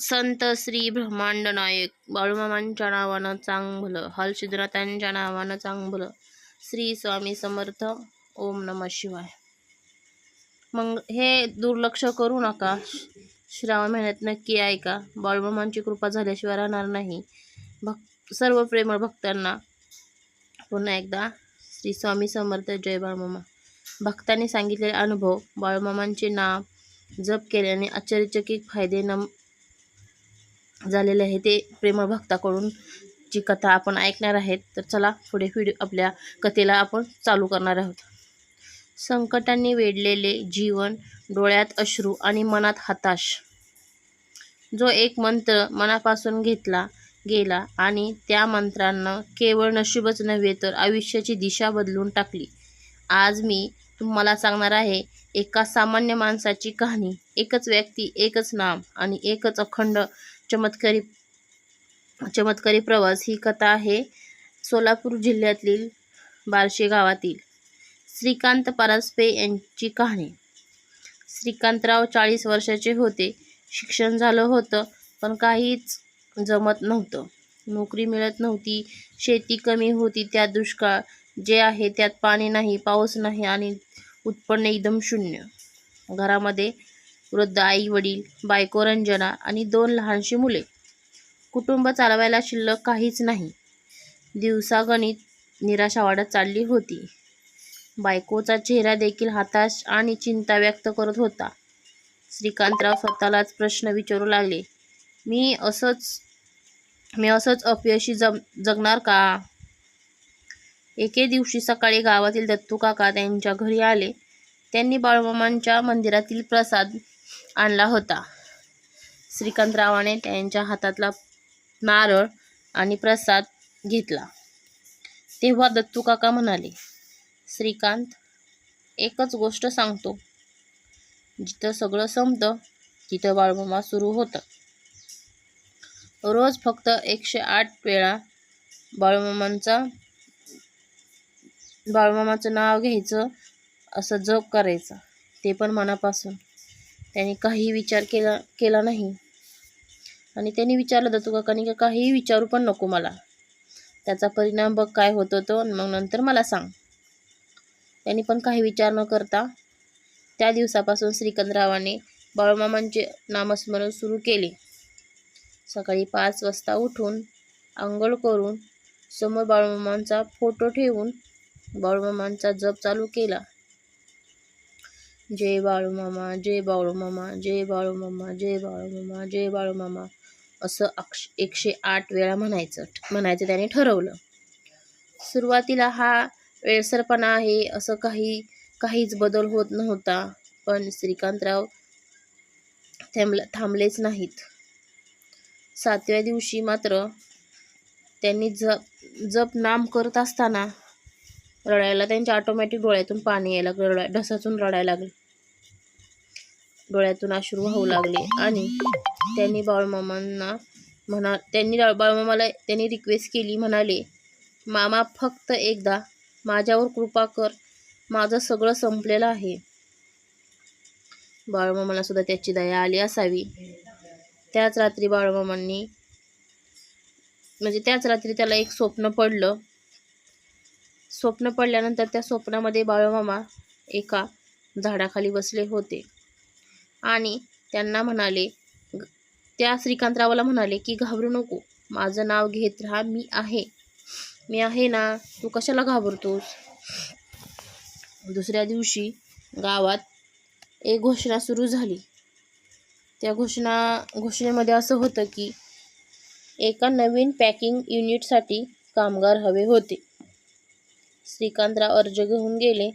संत श्री ब्रह्मांड नायक. बाळूमामांच्या नावानं चांगलं हलसिद्धनाथांच्या नावानं चांगलं श्री स्वामी समर्थ ओम नम शिवाय. मग हे दुर्लक्ष करू नका. श्रावण महिन्यात नक्की ऐका. बाळूमामांची कृपा झाल्याशिवाय राहणार नाही. भक् सर्व प्रेमळ भक्तांना पुन्हा एकदा श्री स्वामी समर्थ जय बाळूमामा. भक्तांनी सांगितलेले अनुभव बाळूमामांचे नाव जप केल्याने आश्चर्यचकित फायदे नम झालेले आहे ते प्रेमळ भक्ताकडून जी कथा आपण ऐकणार आहेत तर चला पुढे व्हिडिओ आपल्या कथेला आपण चालू करणार आहोत. संकटांनी वेढलेले जीवन डोळ्यात अश्रू आणि मनात हताश. जो एक मंत्र मनापासून घेतला गेला आणि त्या मंत्रांना केवळ नशीबच नव्हे तर आयुष्याची दिशा बदलून टाकली. आज मी तुम्हाला सांगणार आहे एका सामान्य माणसाची कहाणी एकच व्यक्ती एकच नाम आणि एकच अखंड चमत्कारी चमत्कारी प्रवास ही कथा आहे सोलापूर जिल्ह्यातील बारशे गावातील. श्रीकांत परस्पे यांची कहाणी. श्रीकांतराव चाळीस वर्षाचे होते. शिक्षण झालं होतं पण काहीच जमत नव्हतं. नोकरी मिळत नव्हती शेती कमी होती त्यात दुष्काळ जे आहे त्यात पाणी नाही पाऊस नाही आणि उत्पन्न एकदम शून्य. घरामध्ये वृद्ध आई वडील बायको रंजना आणि दोन लहानशी मुले. कुटुंब चालवायला शिल्लक काहीच नाही. दिवसागणित निराशा वाढत चालली होती. बायकोचा चेहरा देखील हताश आणि चिंता व्यक्त करत होता. श्रीकांतराव स्वतःलाच प्रश्न विचारू लागले मी असंच मी असंच अपयशी जग जगणार का? एके दिवशी सकाळी गावातील दत्तू काका त्यांच्या घरी आले. त्यांनी बाळमामांच्या मंदिरातील प्रसाद आणला होता. श्रीकांतरावाने त्यांच्या हातातला नारळ आणि प्रसाद घेतला. तेव्हा दत्तू काका म्हणाले श्रीकांत एकच गोष्ट सांगतो. जिथं सगळं संपतं तिथं बाळूमामा सुरू होतं रोज फक्त एकशे आठ वेळा बाळूमामांचा बाळूमामाचं नाव घ्यायचं असं जप करायचं ते पण मनापासून. त्याने काही विचार केला केला नाही. आणि त्यांनी विचारलं दत्तू काकांनी का काहीही विचारू पण नको मला? त्याचा परिणाम बघ काय होतो तो मग नंतर मला सांग. त्यांनी पण काही विचार न करता त्या दिवसापासून श्रीकंदरावाने बाळूमामांचे नामस्मरण सुरू केले. सकाळी पाच वाजता उठून आंघोळ करून समोर बाळूमामांचा फोटो ठेवून बाळूमामांचा जप चालू केला. जय बाळू मामा जय बाळू मामा जय बाळू मामा जय बाळू मामा जय बाळू मामा असं अक्ष एकशे आठ वेळा म्हणायचं. म्हणायचं त्याने ठरवलं. सुरुवातीला हा वेळसरपणा आहे असं काही काहीच बदल होत नव्हता पण श्रीकांतराव थांबला थांबलेच नाहीत. सातव्या दिवशी मात्र त्यांनी जप जप नाम करत असताना रडायला त्यांच्या ऑटोमॅटिक डोळ्यातून पाणी यायला लागलं रडाय ढसातून रडायला लागले. डोळ्यातून अश्रू वाहू लागले आणि त्यांनी बाळूमामांना म्हणा त्यांनी बाळूमामाला त्यांनी रिक्वेस्ट केली म्हणाले मामा फक्त एकदा माझ्यावर कृपा कर. माझं सगळं संपलेलं आहे. बाळूमामाला सुद्धा त्याची दया आली असावी. त्याच रात्री बाळूमामांनी म्हणजे त्याच रात्री त्याला एक स्वप्न पडलं. स्वप्न पडल्यानंतर त्या स्वप्नामध्ये बाळूमामा एका झाडाखाली बसले होते. आणि त्यांना म्हणाले त्या श्रीकांतरावाला म्हणाले की घाबरू नको माझं नाव घेत राहा मी आहे. मी आहे ना तू कशाला घाबरतोस? दुसऱ्या दिवशी गावात एक घोषणा सुरू झाली. त्या घोषणा घोषणेमध्ये असं होतं की एका नवीन पॅकिंग युनिटसाठी कामगार हवे होते. श्रीकांतराव अर्ज घेऊन गेले.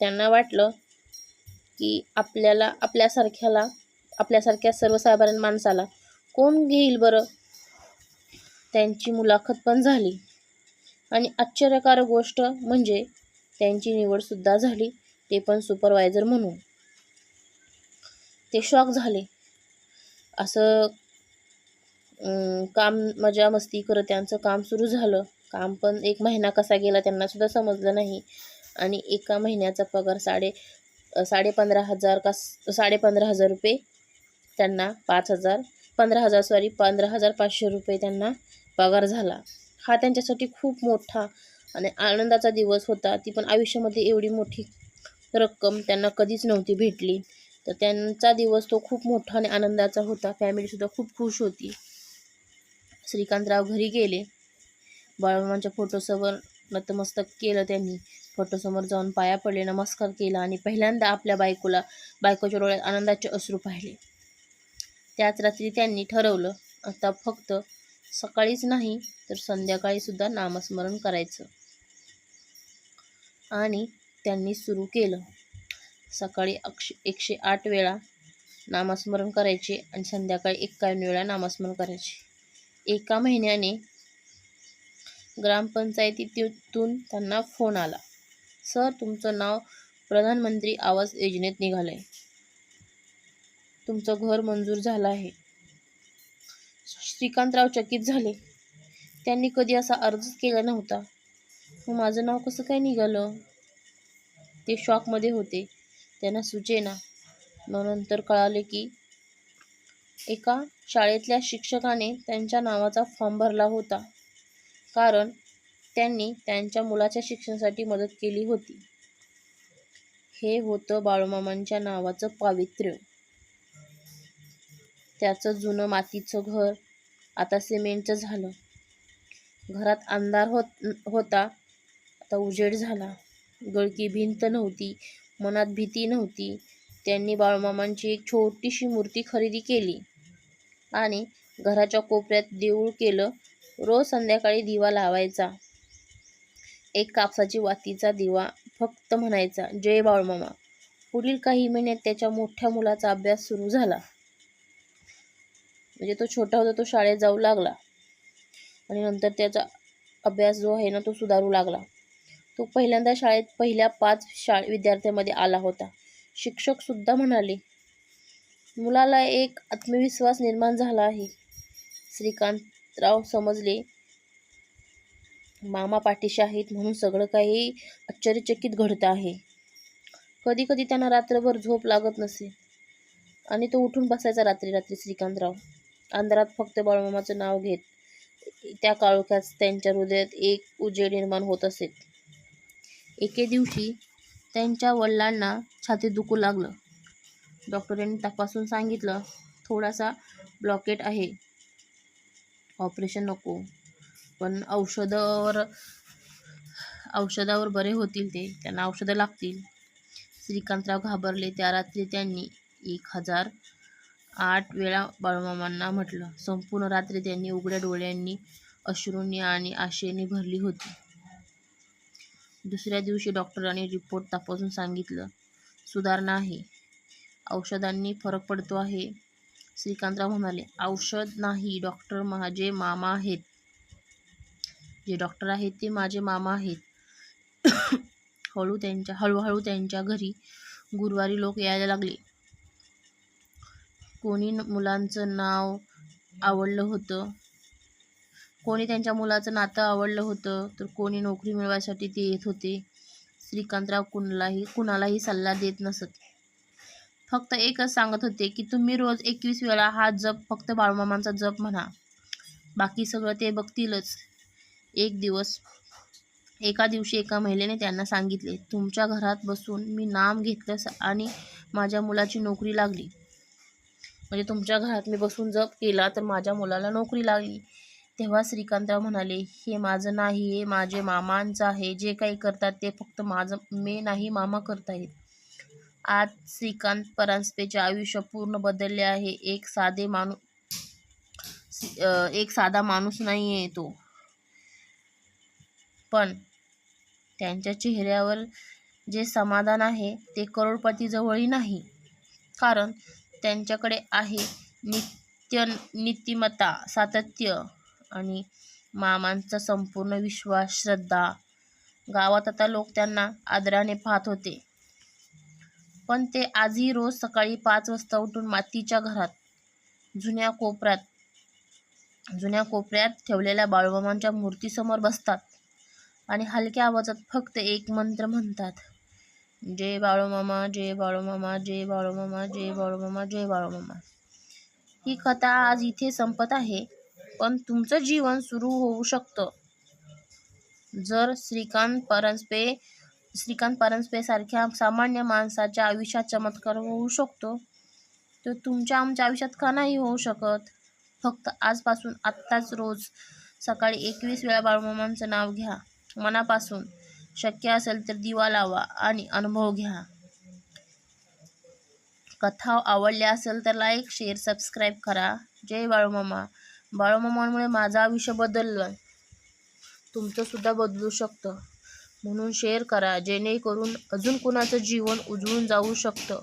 त्यांना वाटलं की आपल्याला आपल्यासारख्याला आपल्यासारख्या सर्वसाधारण माणसाला कोण घेईल बरं? त्यांची मुलाखत पण झाली. आणि आश्चर्यकारक गोष्ट म्हणजे त्यांची निवडसुद्धा झाली ते पण सुपरवायझर म्हणून. ते शॉक झाले. असं काम मजा मस्ती करत त्यांचं काम सुरू झालं. काम पण एक महिना कसा गेला त्यांनासुद्धा समजलं नाही. आणि एका महिन्याचा पगार साडे साडेपंधरा हजार का साडेपंधरा हजार रुपये त्यांना पाच हजार. पंधरा हजार सॉरी पंधरा हजार पाचशे रुपये त्यांना पगार झाला. हा त्यांच्यासाठी खूप मोठा आणि आनंदाचा दिवस होता. ती पण आयुष्यामध्ये एवढी मोठी रक्कम त्यांना कधीच नव्हती भेटली. तर त्यांचा दिवस तो खूप मोठा आणि आनंदाचा होता. फॅमिलीसुद्धा खूप खुश होती. श्रीकांतराव घरी गेले. बाळूमामांच्या फोटोसमोर नतमस्तक केलं त्यांनी. फोटोसमोर जाऊन पाया पडले नमस्कार केला आणि पहिल्यांदा आपल्या बायकोला बायकोच्या डोळ्यात आनंदाचे अश्रू पाहिले. त्याच रात्री त्यांनी ठरवलं आता फक्त सकाळीच नाही तर संध्याकाळीसुद्धा नामस्मरण करायचं. आणि त्यांनी सुरू केलं. सकाळी अक्षे एकशे आठ वेळा नामस्मरण करायचे आणि संध्याकाळी एक्कावन्न वेळा नामस्मरण करायचे. एका महिन्याने ग्रामपंचायतीतून त्यांना फोन आला. सर तुमचं नाव प्रधानमंत्री आवास योजनेत निघालं आहे तुमचं घर मंजूर झालं आहे. श्रीकांतराव चकित झाले. त्यांनी कधी असा अर्जच केला नव्हता. मग माझं नाव कसं काय निघालं? ते शॉकमध्ये होते. त्यांना सुचेना मग नंतर कळाले की एका शाळेतल्या शिक्षकाने त्यांच्या नावाचा फॉर्म भरला होता. कारण त्यांनी त्यांच्या मुलाच्या शिक्षणासाठी मदत केली होती. हे होतं बाळूमामांच्या नावाचं पावित्र्य. त्याचं जुनं मातीचं घर आता सिमेंटचं झालं. घरात अंधार होत होता आता उजेड झाला. गळकी भिंत नव्हती मनात भीती नव्हती. त्यांनी बाळूमामांची एक छोटीशी मूर्ती खरेदी केली. आणि घराच्या कोपऱ्यात देऊळ केलं. रोज संध्याकाळी दिवा लावायचा. एक कापसाची वातीचा दिवा फक्त म्हणायचा जय बाळमामा. पुढील काही महिन्यात त्याच्या मोठ्या मुलाचा अभ्यास सुरू झाला. म्हणजे तो छोटा होता तो शाळेत जाऊ लागला. आणि नंतर त्याचा अभ्यास जो आहे ना तो सुधारू लागला. तो पहिल्यांदा शाळेत पहिल्या पाच शाळे विद्यार्थ्यांमध्ये आला होता. शिक्षक सुद्धा म्हणाले मुलाला एक आत्मविश्वास निर्माण झाला आहे. श्रीकांतराव समजले मामा पाठीशी आहेत म्हणून सगळं काही आश्चर्यचकित घडतं आहे. कधी कधी त्यांना रात्रभर झोप लागत नसे. आणि तो उठून बसायचा रात्री रात्री श्रीकांतराव. अंधारात फक्त बाळमामाचं नाव घेत त्या काळोख्यात त्यांच्या हृदयात एक उजेड निर्माण होत असे. एके दिवशी त्यांच्या वडिलांना छातीत दुखू लागलं. डॉक्टरांनी तपासून सांगितलं थोडासा ब्लॉकेट आहे. ऑपरेशन नको. पण औषधावर औषधावर बरे होतील ते. त्यांना औषधं लागतील. श्रीकांतराव घाबरले. त्या रात्री त्यांनी एक हजार आठ वेळा बाळूमामांना म्हटलं. संपूर्ण रात्री त्यांनी उघड्या डोळ्यांनी अश्रूंनी आणि आशेने भरली होती. दुसऱ्या दिवशी डॉक्टरांनी रिपोर्ट तपासून सांगितलं सुधारणा आहे. औषधांनी फरक पडतो आहे. श्रीकांतराव म्हणाले औषध नाही डॉक्टर माझे मामा आहेत. जे डॉक्टर आहेत ते माझे मामा आहेत. हळू त्यांच्या हळूहळू त्यांच्या घरी गुरुवारी लोक यायला लागले. कोणी मुलांचं नाव आवडलं होतं कोणी त्यांच्या मुलाचं नातं आवडलं होतं तर कोणी नोकरी मिळवायसाठी ते येत होते. श्रीकांतराव कुणालाही कुणालाही सल्ला देत नसत. फक्त एकच सांगत होते की तुम्ही रोज एकवीस वेळा हा जप फक्त बाळूमामांचा जप म्हणा. बाकी सगळं ते बघतीलच. एक दिवस एका दिवशी एका महिलेने त्यांना सांगितले तुमच्या घरात बसून मी नाम घेतलं आणि माझ्या मुलाची नोकरी लागली. म्हणजे तुमच्या घरात मी बसून जप केला तर माझ्या मुलाला नोकरी लागली. तेव्हा श्रीकांतराव म्हणाले हे माझं नाही हे माझे मामांचं आहे. जे काही करतात ते फक्त माझं मी नाही मामा करतायत आज श्रीकांत परांजपेचे आयुष्य पूर्ण बदलले आहे. एक साधे माणूस एक साधा माणूस नाही आहे तो. पण त्यांच्या चेहऱ्यावर जे समाधान आहे ते करोडपतीजवळही नाही. कारण त्यांच्याकडे आहे नित्य नीतिमत्ता सातत्य आणि मामांचा संपूर्ण विश्वास श्रद्धा. गावात आता लोक त्यांना आदराने पाहत होते. पण ते आजही रोज सकाळी पाच वाजता उठून मातीच्या घरात जुन्या कोपऱ्यात जुन्या कोपऱ्यात ठेवलेल्या बाळूमामांच्या मूर्तीसमोर बसतात. आणि हलक्या आवाजात फक्त एक मंत्र म्हणतात. जय बाळूमामा जय बाळूमामा जय बाळूमामा जय बाळूमामा जय बाळूमामा ही कथा आज इथे संपत आहे पण तुमचं जीवन सुरू होऊ शकतं. जर श्रीकांत परांजपे श्रीकांत परांजपे सारख्या सामान्य माणसाच्या आयुष्यात चमत्कार होऊ शकतो तर तुमच्या आमच्या आयुष्यात का नाही होऊ शकत? फक्त आजपासून आत्ताच रोज सकाळी एकवीस वेळा बाळूमामांचं नाव घ्या. मनापासून शक्य असेल तर दिवा लावा आणि अनुभव घ्या. कथा आवडल्या असेल तर लाईक शेअर सबस्क्राईब करा. जय बाळूमामा. बाळूमामांमुळे माझं आयुष्य बदललं. तुमचंसुद्धा बदलू शकतं. म्हणून शेअर करा. जेणेकरून अजून कुणाचं जीवन उजळून जाऊ शकतं.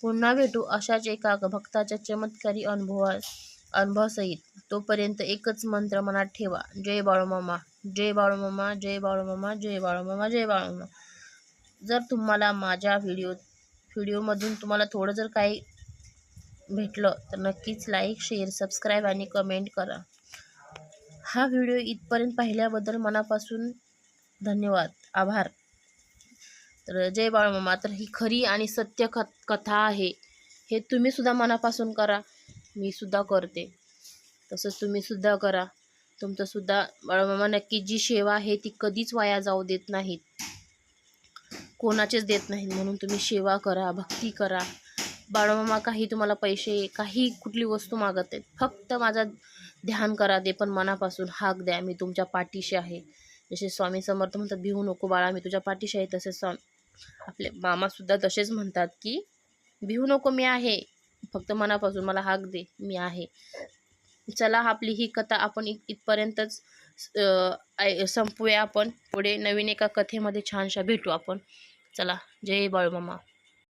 पुन्हा भेटू अशाच एका भक्ताच्या चमत्कारी अनुभवास अनुभवासहित. तोपर्यंत एकच मंत्र मनात ठेवा. जय बाळूमामा जय बाळूमामा जय बाळूमामा जय बाळूमामा जय बाळूमामा. जर तुम्हाला माझ्या व्हिडिओ व्हिडिओमधून तुम्हाला थोडं जर काही भेटलं तर नक्कीच लाईक शेअर सबस्क्राईब आणि कमेंट करा. हा व्हिडिओ इथपर्यंत पाहिल्याबद्दल मनापासून धन्यवाद. आभार. तर जय बाळमामा तर ही खरी आणि सत्य कथा आहे. हे तुम्ही सुद्धा मनापासून करा. मी सुद्धा करते. तसंच तुम्ही सुद्धा करा. तुमचंसुद्धा बाळमामा नक्की जी सेवा आहे ती कधीच वाया जाऊ देत नाहीत. कोणाचेच देत नाहीत. म्हणून तुम्ही सेवा करा भक्ती करा. बाळमामा काही तुम्हाला पैसे काही कुठली वस्तू मागत आहेत. फक्त माझा ध्यान करा दे पण मनापासून हाक द्या. मी तुमच्या पाठीशी आहे. जसे स्वामी समर्थ म्हणतात भिवू नको बाळा मी तुझ्या पाठीशी आहे. तसेच स्वामी आपले मामासुद्धा तसेच म्हणतात की भिवू नको मी आहे. फक्त मनापासून मला हाक दे मी आहे. चला आपली ही कथा आपण इथपर्यंतच संपूया आपण. पुढे नवीन एका कथेमध्ये छानशा भेटू आपण. चला जय बाळूमामा.